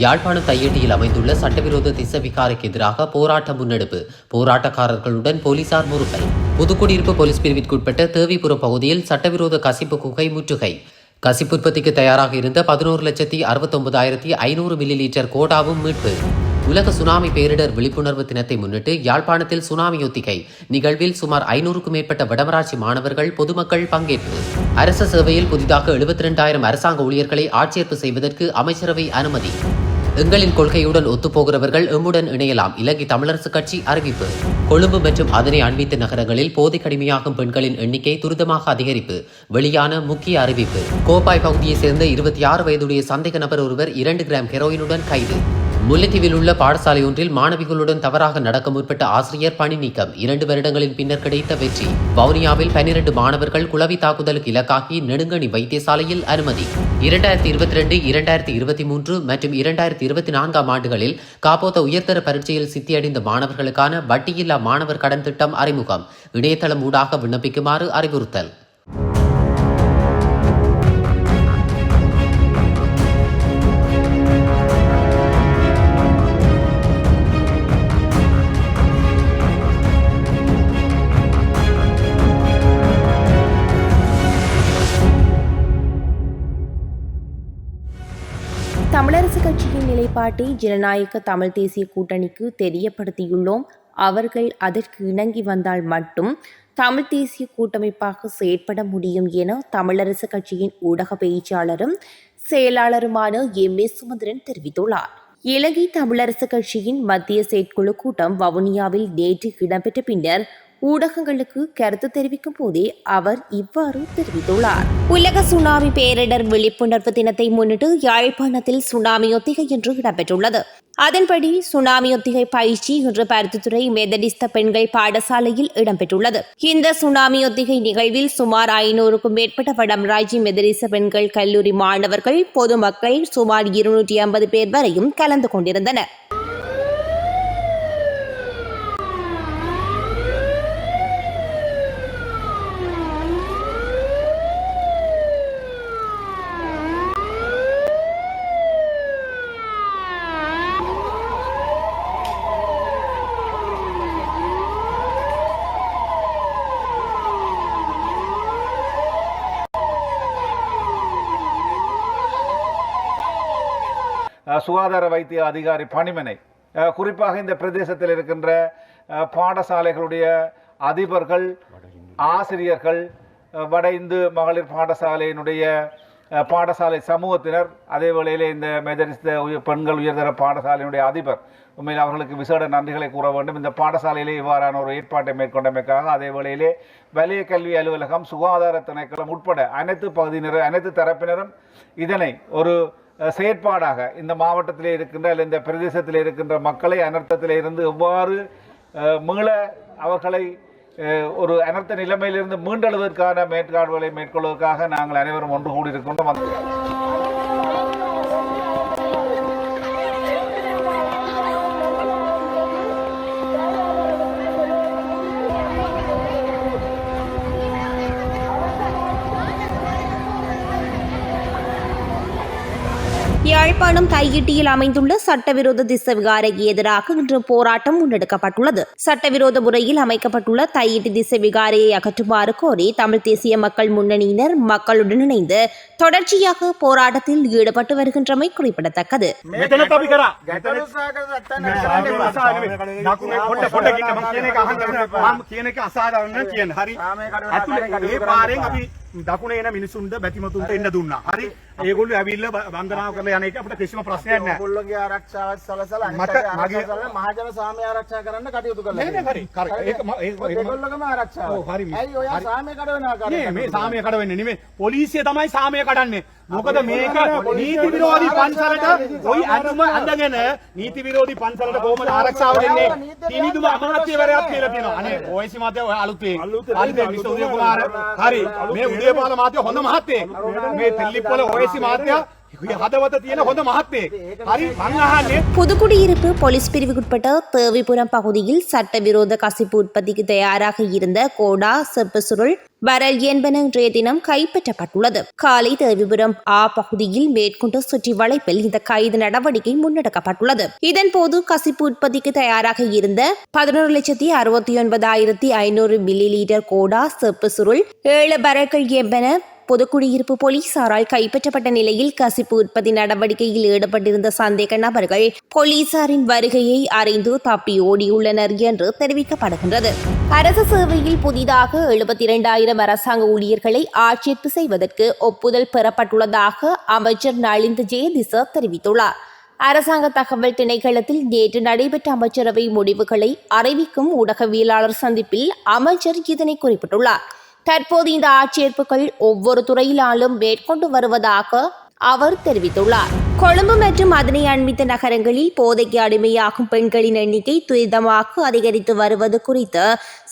யாழ்ப்பாணம் தையட்டியில் அமைந்துள்ள சட்டவிரோத திசவிகாரைக்கு எதிராக போராட்ட முன்னெடுப்பு. போராட்டக்காரர்களுடன் போலீசார் முறுக்கல் புதுக்குடியிருப்பு போலீஸ் பிரிவிற்குட்பட்ட தேவிபுரம் பகுதியில் சட்டவிரோத கசிப்பு குகை முற்றுகை. கசிப்பு உற்பத்திக்கு தயாராக இருந்த பதினோரு லட்சத்தி அறுபத்தொன்பதாயிரத்தி ஐநூறு மில்லி லிட்டர் கோடாவும் மீட்பு. உலக சுனாமி பேரிடர் விழிப்புணர்வு தினத்தை முன்னிட்டு யாழ்ப்பாணத்தில் சுனாமி ஒத்திகை. நிகழ்வில் சுமார் ஐநூறுக்கும் மேற்பட்ட வடமராட்சி மாணவர்கள் பொதுமக்கள் பங்கேற்பு. அரச சேவையில் புதிதாக எழுபத்தி இரண்டாயிரம் அரசாங்க ஊழியர்களை ஆட்சேர்ப்பு செய்வதற்கு அமைச்சரவை அனுமதி. எங்களின் கொள்கையுடன் ஒத்துப்போகிறவர்கள் எம்முடன் இணையலாம். இலங்கை தமிழரசு கட்சி அறிவிப்பு. கொழும்பு மற்றும் அதனை அண்மித்த நகரங்களில் போதை கடுமையாகும் பெண்களின் எண்ணிக்கை துரிதமாக அதிகரிப்பு. வெளியான முக்கிய அறிவிப்பு. கோப்பாய் பகுதியைச் சேர்ந்த இருபத்தி ஆறு வயதுடைய சந்தேக நபர் ஒருவர் இரண்டு கிராம் ஹெரோயினுடன் கைது. முல்லைத்தீவில் உள்ள பாடசாலை ஒன்றில் மாணவிகளுடன் தவறாக நடக்க முற்பட்ட ஆசிரியர் பணி நீக்கம். இரண்டு வருடங்களின் பின்னர் கிடைத்த வெற்றி. வவுனியாவில் பனிரெண்டு மாணவர்கள் குளவி தாக்குதலுக்கு இலக்காகி நெடுங்கணி வைத்தியசாலையில் அனுமதி. இரண்டாயிரத்தி இருபத்தி ரெண்டு இரண்டாயிரத்தி இருபத்தி மூன்று மற்றும் இரண்டாயிரத்தி இருபத்தி நான்காம் ஆண்டுகளில் காப்போத்த உயர்தர பரீட்சையில் சித்தியடைந்த மாணவர்களுக்கான வட்டியில்லா மாணவர் கடன் திட்டம் அறிமுகம். இணையதளம் ஊடாக விண்ணப்பிக்குமாறு அறிவுறுத்தல். கட்சியின் நிலைப்பாட்டை ஜனநாயக தமிழ் தேசிய கூட்டணிக்கு தெரியப்படுத்தியுள்ளோம். அவர்கள் அதற்கு இணங்கி வந்தால் மட்டும் தமிழ் தேசிய கூட்டமைப்பாக செயற்பட முடியும் என தமிழரசு கட்சியின் ஊடக பேச்சாளரும் செயலாளருமான எம். ஏ சுமந்திரன் தெரிவித்துள்ளார். இலங்கை தமிழரசு கட்சியின் மத்திய செயற்குழு கூட்டம் வவுனியாவில் நேற்று இடம்பெற்ற பின்னர் ஊடகங்களுக்கு கருத்து தெரிவிக்கும் போதே அவர் இவ்வாறு தெரிவித்துள்ளார். உலக சுனாமி பேரிடர் விழிப்புணர்வு தினத்தை முன்னிட்டு யாழ்ப்பாணத்தில் சுனாமி ஒத்திகை என்று இடம்பெற்றுள்ளது. அதன்படி சுனாமி ஒத்திகை பயிற்சி இன்று பருத்தித்துறை மெதடிஸ்த பெண்கள் பாடசாலையில் இடம்பெற்றுள்ளது. இந்த சுனாமி ஒத்திகை நிகழ்வில் சுமார் ஐநூறுக்கும் மேற்பட்ட வடமராட்சி மெதடிச பெண்கள் கல்லூரி மாணவர்கள் பொதுமக்கள் சுமார் இருநூற்றி ஐம்பது பேர் வரையும் கலந்து கொண்டிருந்தனர். சுகாதார வைத்திய அதிகாரி பணிமனை. குறிப்பாக இந்த பிரதேசத்தில் இருக்கின்ற பாடசாலைகளுடைய அதிபர்கள் ஆசிரியர்கள் வட இந்து மகளிர் பாடசாலையினுடைய பாடசாலை சமூகத்தினர் அதே வேளையிலே இந்த மெதரிஸ்த பெண்கள் உயர்தர பாடசாலையினுடைய அதிபர். உண்மையில் அவர்களுக்கு விசேட நன்றிகளை கூற வேண்டும். இந்த பாடசாலையிலே இவ்வாறான ஒரு ஏற்பாட்டை மேற்கொண்டமைக்காக அதே வேளையிலே வலய கல்வி அலுவலகம் சுகாதார திணைக்களம் உட்பட அனைத்து பகுதியினரும் அனைத்து தரப்பினரும் இதனை ஒரு செயற்பாடாக இந்த மாவட்டத்தில் இருக்கின்ற அல்ல இந்த பிரதேசத்தில் இருக்கின்ற மக்களை அனர்த்தத்தில் இருந்து எவ்வாறு மீள அவர்களை ஒரு அனர்த்த நிலைமையிலிருந்து மீண்டெழுவதற்கான மேற்காடுகளை மேற்கொள்வதற்காக நாங்கள் அனைவரும் ஒன்று கூடியிருக்கின்றோம். யாழ்ப்பாணம் கையிட்டியில் அமைந்துள்ள சட்டவிரோத திசவிகாரைக்கு எதிராக இன்று போராட்டம் முன்னெடுக்கப்பட்டுள்ளது. சட்டவிரோத முறையில் அமைக்கப்பட்டுள்ள தையிட்டி திசவிகாரையை அகற்றுமாறு கோரி தமிழ் தேசிய மக்கள் முன்னணியினர் மக்களுடன் இணைந்து தொடர்ச்சியாக போராட்டத்தில் ஈடுபட்டு வருகின்றமை குறிப்பிடத்தக்கது. දකුණේ එන මිනිසුන්ට බැතිමතුන්ට එන්න දුන්නා. හරි. ඒගොල්ලෝ ඇවිල්ලා වන්දනාව කරලා යන එක අපිට කිසිම ප්‍රශ්නයක් නැහැ. ඔයගොල්ලෝගේ ආරක්ෂාවත් සලසලා අනිත් මගේ මහජන සාමය ආරක්ෂා කරන්න කටයුතු කළා. නෑ නෑ හරි. හරි. ඒක ඒගොල්ලෝගේම ආරක්ෂාව. ඔව් හරි. ඇයි ඔයා සාමය කඩවනවා කරන්නේ? මේ සාමය කඩවෙන්නේ නෙමෙයි. පොලිසිය තමයි සාමය කඩන්නේ. මොකද මේක නීති විරෝධී පන්සලට ওই අඳුම අඳගෙන නීති විරෝධී පන්සලට කොහොමද ආරක්ෂාව දෙන්නේ? තිනිදුම අමාත්‍යවරයාත් කියලා තියෙනවා අනේ ඕයිසි මාත්‍ය ඔය අලුතෙන් අලුතෙන් මිස්ටර් උදය කුමාර හරි මේ උදේපාල මාත්‍ය හොඳ මහත්තයෙක්. මේ තෙල්ලිපොළ ඕයිසි මාත්‍ය புதுக்குடியிருப்பு போலீஸ் பிரிவுக்குட்பட்ட தேவிபுரம் பகுதியில் சட்டவிரோத கசிப்பு உற்பத்திக்கு தயாராக இருந்த கோடா செப்பு சுருள் வரல் என்பன இன்றைய தினம் கைப்பற்றப்பட்டுள்ளது. காலை தேவிபுரம் ஆ பகுதியில் மேற்கொண்ட சுற்றி வளைப்பில் இந்த கைது நடவடிக்கை முன்னெடுக்கப்பட்டுள்ளது. இதன்போது கசிப்பு உற்பத்திக்கு தயாராக இருந்த பதினோரு லட்சத்தி அறுபத்தி ஒன்பதாயிரத்தி ஐநூறு மில்லி லிட்டர் கோடா செப்பு சுருள் ஏழு பரல்கள் என்பன பொதுக்குடியிருப்பு போலீசாரால் கைப்பற்றப்பட்ட நிலையில் கசிப்பு உற்பத்தி நடவடிக்கையில் ஈடுபட்டிருந்த சந்தேக நபர்கள் போலீசாரின் வருகையை அறிந்து தப்பி ஓடியுள்ளனர் என்று தெரிவிக்கப்படுகின்றது. அரசு சேவையில் புதிதாக எழுபத்தி இரண்டாயிரம் அரசாங்க ஊழியர்களை ஆட்சேர்ப்பு செய்வதற்கு ஒப்புதல் பெறப்பட்டுள்ளதாக அமைச்சர் நளிந்த ஜெயதிச தெரிவித்துள்ளார். அரசாங்க தகவல் திணைக்களத்தில் நேற்று நடைபெற்ற அமைச்சரவை முடிவுகளை அறிவிக்கும் ஊடகவியலாளர் சந்திப்பில் அமைச்சர் இதனை குறிப்பிட்டுள்ளார். தற்போது இந்த ஆட்சேர்ப்புகள் ஒவ்வொரு துறையிலாலும் மேற்கொண்டு வருவதாக அவர் தெரிவித்துள்ளார். கொழும்பு மற்றும் அதனை அண்மித்த நகரங்களில் போதைக்கு அடிமையாகும் பெண்களின் எண்ணிக்கை துரிதமாக அதிகரித்து வருவது குறித்து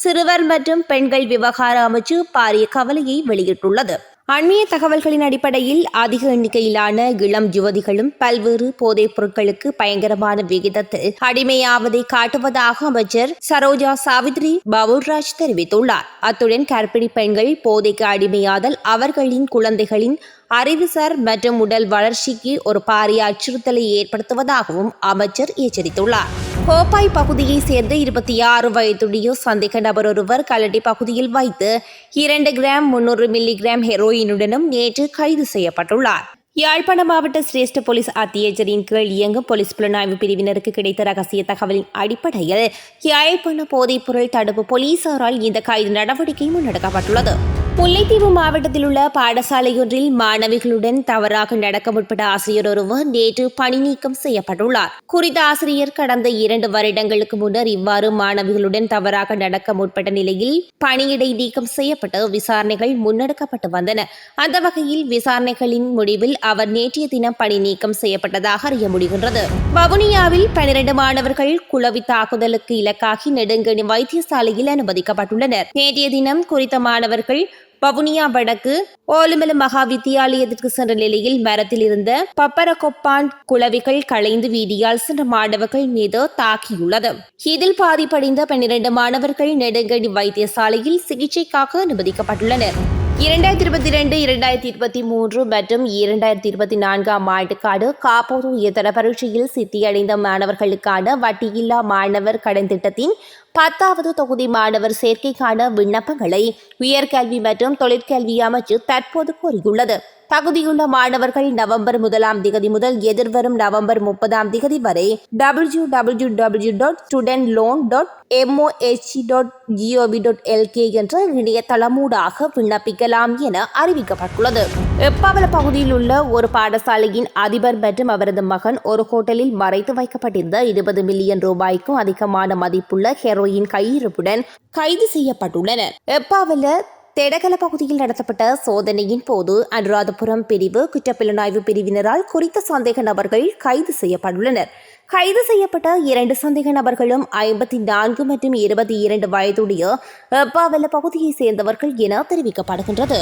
சிறுவர் மற்றும் பெண்கள் விவகார அமைச்சு பாரிய கவலையை வெளியிட்டுள்ளது. அண்மைய தகவல்களின் அடிப்படையில் அதிக எண்ணிக்கையிலான இளம் யுவதிகளும் பல்வேறு போதைப் பொருட்களுக்கு பயங்கரமான விகிதத்தில் அடிமையாவதை காட்டுவதாக அமைச்சர் சரோஜா சாவித்ரி பவுல்ராஜ் தெரிவித்துள்ளார். அத்துடன் கர்ப்பிணி பெண்கள் போதைக்கு அடிமையாதல் அவர்களின் குழந்தைகளின் அறிவுசார் மற்றும் உடல் வளர்ச்சிக்கு ஒரு பாரிய அச்சுறுத்தலை ஏற்படுத்துவதாகவும் அமைச்சர் எச்சரித்துள்ளார். கோப்பாய் பகுதியைச் சேர்ந்த இருபத்தி ஆறு வயதுடைய சந்தேக நபர் ஒருவர் கல்லடி பகுதியில் வைத்து இரண்டு கிராம் முன்னூறு மில்லிகிராம் ஹெரோயினுடனும் நேற்று கைது செய்யப்பட்டுள்ளார். யாழ்ப்பாண மாவட்ட சிரேஷ்ட போலீஸ் அத்தியஜரின் கீழ் இயங்கும் போலீஸ் புலனாய்வு பிரிவினருக்கு கிடைத்த ரகசிய தகவலின் அடிப்படையில் யாழ்ப்பாண போதைப்பொருள் தடுப்பு போலீசாரால் இந்த கைது நடவடிக்கை முன்னெடுக்கப்பட்டுள்ளது. முல்லைத்தீவு மாவட்டத்தில் உள்ள பாடசாலையொன்றில் மாணவிகளுடன் தவறாக நடக்க முற்பட்ட ஆசிரியர் ஒருவர் நேற்று பணி நீக்கம் செய்யப்பட்டுள்ளார். குறித்த ஆசிரியர் கடந்த இரண்டு வருடங்களுக்கு முன்னர் இவ்வாறு மாணவிகளுடன் தவறாக நடக்க முற்பட்ட நிலையில் பணியிடை நீக்கம் செய்யப்பட்டு விசாரணைகள் முன்னெடுக்கப்பட்டு வந்தன. அந்த வகையில் விசாரணைகளின் முடிவில் அவர் நேற்றைய தினம் பணி நீக்கம் செய்யப்பட்டதாக அறிய முடிகின்றது. வவுனியாவில் பனிரண்டு மாணவர்கள் குளவி தாக்குதலுக்கு இலக்காகி நெடுங்கணி வைத்தியசாலையில் அனுமதிக்கப்பட்டுள்ளனர். நேற்றைய தினம் குறித்த மாணவர்கள் வவுனியா வடக்கு ஓலுமல மகா வித்தியாலயத்திற்கு சென்ற நிலையில் மரத்தில் இருந்த பப்பரகொப்பான் குளவிகள் களைந்து வீதியால் சென்ற மாணவர்கள் மீது தாக்கியுள்ளது. இதில் பாதிப்படைந்த பன்னிரண்டு மாணவர்கள் நெடுங்கடி வைத்தியசாலையில் சிகிச்சைக்காக அனுமதிக்கப்பட்டுள்ளனர். இரண்டாயிரத்தி இருபத்தி ரெண்டு இரண்டாயிரத்தி இருபத்தி மூன்று மற்றும் இரண்டாயிரத்தி இருபத்தி நான்காம் ஆண்டுக்கான காப்போது உயர்தர பரீட்சையில் சித்தியடைந்த மாணவர்களுக்கான வட்டியில்லா மாணவர் கடன் திட்டத்தின் பத்தாவது தொகுதி மாணவர் சேர்க்கைக்கான விண்ணப்பங்களை உயர்கல்வி மற்றும் தொழிற்கல்வி அமைச்சு தற்போது கோரியுள்ளது. தகுதியுள்ள மாணவர்கள் நவம்பர் முதலாம் திகதி முதல் எதிர்வரும் நவம்பர் முப்பதாம் திகதி வரை W W W dot student loan dot MOHC dot GOV dot LK என்ற இணையதளமூடாக விண்ணப்பிக்கலாம் என அறிவிக்கப்பட்டுள்ளது. எப்பாவல பகுதியில் உள்ள ஒரு பாடசாலையின் அதிபர் மற்றும் அவரது மகன் ஒரு ஹோட்டலில் மறைத்து வைக்கப்பட்டிருந்த இருபது மில்லியன் ரூபாய்க்கும் அதிகமான மதிப்புள்ள ஹெரோயின் கையிருப்புடன் கைது செய்யப்பட்டுள்ளனர். எப்பாவில தெடகல பகுதியில் நடத்தப்பட்ட சோதனையின் போது அனுராதபுரம் பிரிவு குற்றப்புலனாய்வு பிரிவினரால் குறித்த சந்தேக நபர்கள் கைது செய்யப்பட்டுள்ளனர். கைது செய்யப்பட்ட இரண்டு சந்தேக நபர்களும் ஐம்பத்தி நான்கு மற்றும் இருபத்தி இரண்டு வயதுடைய எப்பாவெல்ல பகுதியைச் சேர்ந்தவர்கள் என தெரிவிக்கப்படுகின்றது.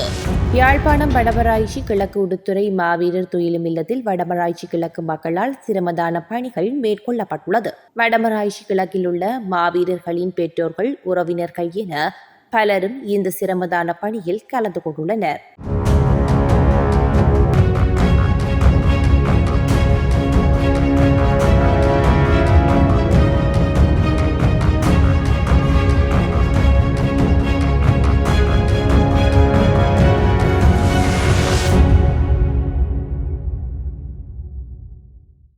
யாழ்ப்பாணம் வடமராய்ச்சி கிழக்கு உடுத்துறை மாவீரர் துயிலும் இல்லத்தில் வடமராய்ச்சி கிழக்கு மக்களால் சிரமதான பணிகள் மேற்கொள்ளப்பட்டுள்ளது. வடமராய்ச்சி கிழக்கில் உள்ள மாவீரர்களின் பெற்றோர்கள் உறவினர்கள் என பலரும் இந்த சிரமதான பணியில் கலந்து கொண்டுள்ளனர்.